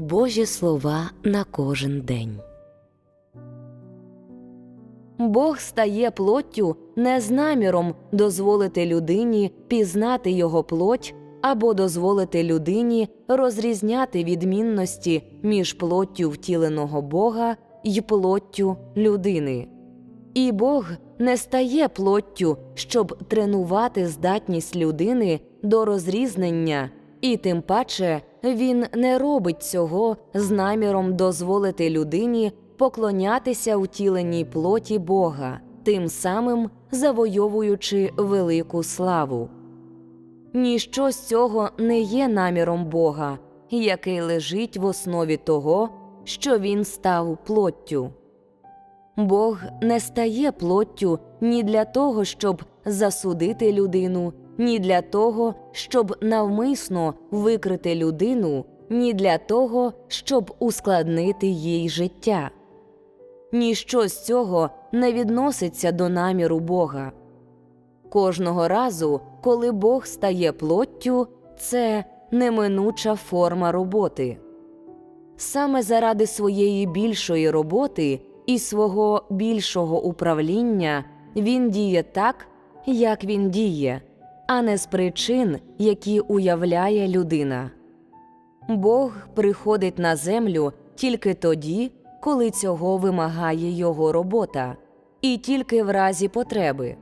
Божі слова на кожен день. Бог стає плоттю не з наміром дозволити людині пізнати його плоть або дозволити людині розрізняти відмінності між плоттю втіленого Бога й плоттю людини. І Бог не стає плоттю, щоб тренувати здатність людини до розрізнення, і тим паче він не робить цього з наміром дозволити людині поклонятися втіленій плоті Бога, тим самим завойовуючи велику славу. Ніщо з цього не є наміром Бога, який лежить в основі того, що він став плоттю. Бог не стає плоттю ні для того, щоб засудити людину, ні для того, щоб навмисно викрити людину, ні для того, щоб ускладнити їй життя. Ніщо з цього не відноситься до наміру Бога. Кожного разу, коли Бог стає плоттю, це неминуча форма роботи. Саме заради своєї більшої роботи і свого більшого управління він діє так, як він діє, а не з причин, які уявляє людина. Бог приходить на землю тільки тоді, коли цього вимагає його робота, і тільки в разі потреби.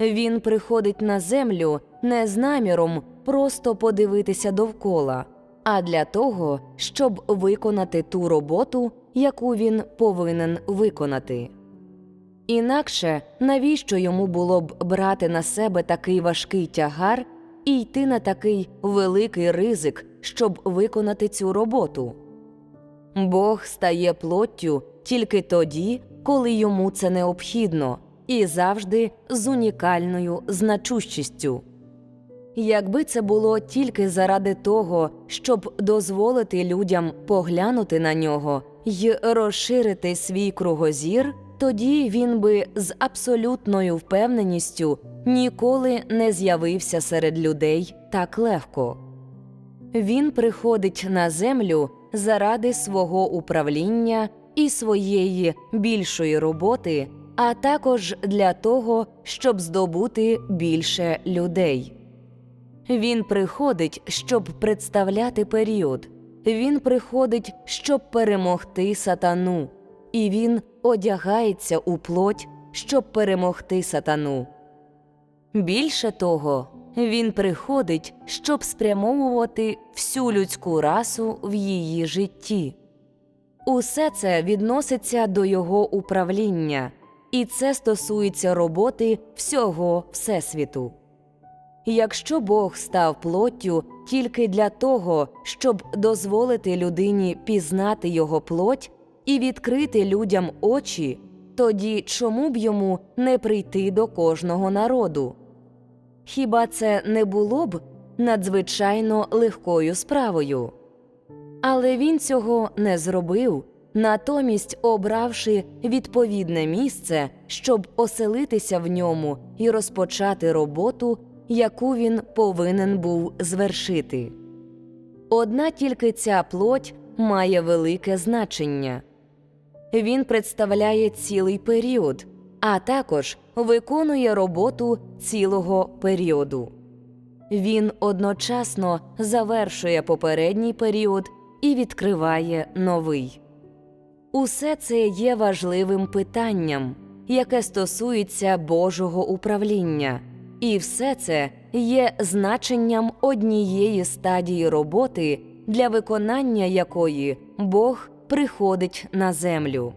Він приходить на землю не з наміром просто подивитися довкола, а для того, щоб виконати ту роботу, яку він повинен виконати. Інакше навіщо йому було б брати на себе такий важкий тягар і йти на такий великий ризик, щоб виконати цю роботу? Бог стає плоттю тільки тоді, коли йому це необхідно, і завжди з унікальною значущістю. Якби це було тільки заради того, щоб дозволити людям поглянути на нього й розширити свій кругозір, тоді він би з абсолютною впевненістю ніколи не з'явився серед людей так легко. Він приходить на землю заради свого управління і своєї більшої роботи, а також для того, щоб здобути більше людей. Він приходить, щоб представляти період. Він приходить, щоб перемогти сатану, і він одягається у плоть, щоб перемогти сатану. Більше того, він приходить, щоб спрямовувати всю людську расу в її житті. Усе це відноситься до його управління, і це стосується роботи всього Всесвіту. Якщо Бог став плоттю тільки для того, щоб дозволити людині пізнати його плоть і відкрити людям очі, тоді чому б йому не прийти до кожного народу? Хіба це не було б надзвичайно легкою справою? Але він цього не зробив, натомість обравши відповідне місце, щоб оселитися в ньому і розпочати роботу, яку він повинен був звершити. Одна тільки ця плоть має велике значення. Він представляє цілий період, а також виконує роботу цілого періоду. Він одночасно завершує попередній період і відкриває новий. Усе це є важливим питанням, яке стосується Божого управління, і все це є значенням однієї стадії роботи, для виконання якої Бог приходить на землю.